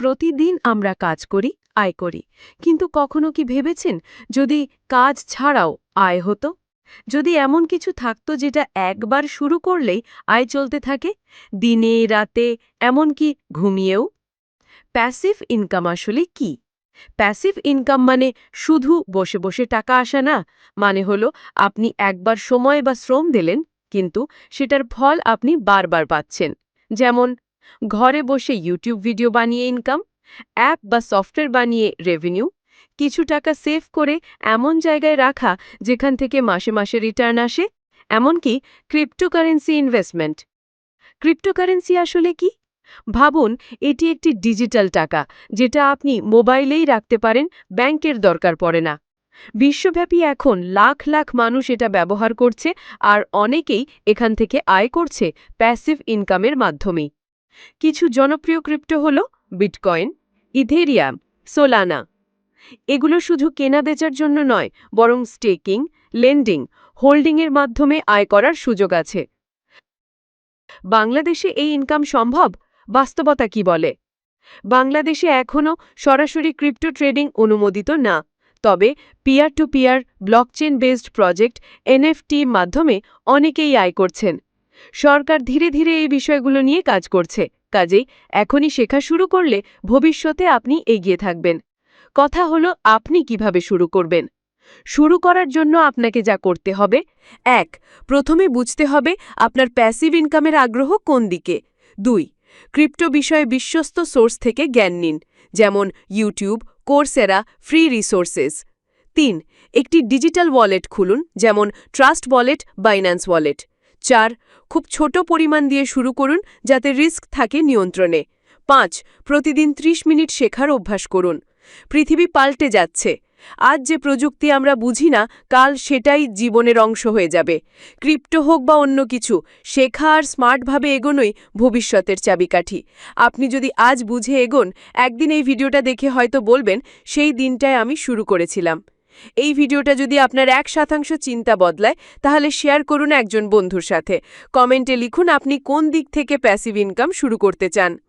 প্রতিদিন আমরা কাজ করি, আয় করি। কিন্তু কখনো কি ভেবেছেন, যদি কাজ ছাড়াও আয় হতো? যদি এমন কিছু থাকতো যেটা একবার শুরু করলেই আয় চলতে থাকে? দিনে, রাতে, এমনকি ঘুমিয়েও? প্যাসিভ ইনকাম আসলে কি? প্যাসিভ ইনকাম মানে শুধু বসে বসে টাকা আসা না মানে হলো আপনি একবার সময় বা শ্রম দিলেন, কিন্তু সেটার ফল আপনি বারবার পাচ্ছেন। যেমন ঘরে বসে ইউটিউব ভিডিও বানিয়ে ইনকাম অ্যাপ বা সফটওয়্যার বানিয়ে রেভিনিউ কিছু টাকা সেভ করে এমন জায়গায় রাখা যেখান থেকে মাসে মাসে রিটার্ন আসে, এমনকি ক্রিপ্টোকারেন্সি ইনভেস্টমেন্ট ক্রিপ্টোকারেন্সি আসলে কি? ভাবুন, এটি একটি ডিজিটাল টাকা, যেটা আপনি মোবাইলেই রাখতে পারেন, ব্যাংকের দরকার পড়ে না। বিশ্বব্যাপী এখন লাখ লাখ মানুষ এটা ব্যবহার করছে, আর অনেকেই এখান থেকে আয় করছে প্যাসিভ ইনকামের মাধ্যমেই। কিছু জনপ্রিয় ক্রিপ্টো হল বিটকয়েন, ইথেরিয়াম, সোলানা। এগুলো শুধু কেনা বেচার জন্য নয়, বরং স্টেকিং, লেন্ডিং, হোল্ডিংয়ের মাধ্যমে আয় করার সুযোগ আছে। বাংলাদেশে এই ইনকাম সম্ভব? বাস্তবতা কি বলে? বাংলাদেশে এখনও সরাসরি ক্রিপ্টো ট্রেডিং অনুমোদিত না, তবে peer to peer blockchain based project NFT মাধ্যমে অনেকেই আয় করছেন। সরকার ধীরে ধীরে এই বিষয়গুলো নিয়ে কাজ করছে। কাজেই এখনই শেখা শুরু করলে ভবিষ্যতে আপনি এগিয়ে থাকবেন। কথা হলো, আপনি কীভাবে শুরু করবেন? শুরু করার জন্য আপনাকে যা করতে হবে, এক, প্রথমে বুঝতে হবে আপনার প্যাসিভ ইনকামের আগ্রহ কোন দিকে। দুই ক্রিপ্টো বিষয়ে বিশ্বস্ত সোর্স থেকে জ্ঞান নিন, যেমন ইউটিউব কোর্সেরা ফ্রি রিসোর্সেস তিন, একটি ডিজিটাল ওয়ালেট খুলুন, যেমন ট্রাস্ট ওয়ালেট বাইন্যান্স ওয়ালেট চার, খুব ছোট পরিমাণ দিয়ে শুরু করুন যাতে রিস্ক থাকে নিয়ন্ত্রণে। পাঁচ, প্রতিদিন ৩০ মিনিট শেখার অভ্যাস করুন। পৃথিবী পাল্টে যাচ্ছে। আজ যে প্রযুক্তি আমরা বুঝি না, কাল সেটাই জীবনের অংশ হয়ে যাবে। ক্রিপ্টো হোক বা অন্য কিছু, শেখা আর স্মার্টভাবে এগোনোই ভবিষ্যতের চাবিকাঠি। আপনি যদি আজ বুঝে এগোন, একদিন এই ভিডিওটা দেখে হয়তো বলবেন, সেই দিনটায় আমি শুরু করেছিলাম। এই ভিডিওটা যদি আপনার এক শতাংশ চিন্তা বদলায়, তাহলে শেয়ার করুন একজন বন্ধুর সাথে। কমেন্টে লিখুন আপনি কোন দিক থেকে প্যাসিভ ইনকাম শুরু করতে চান।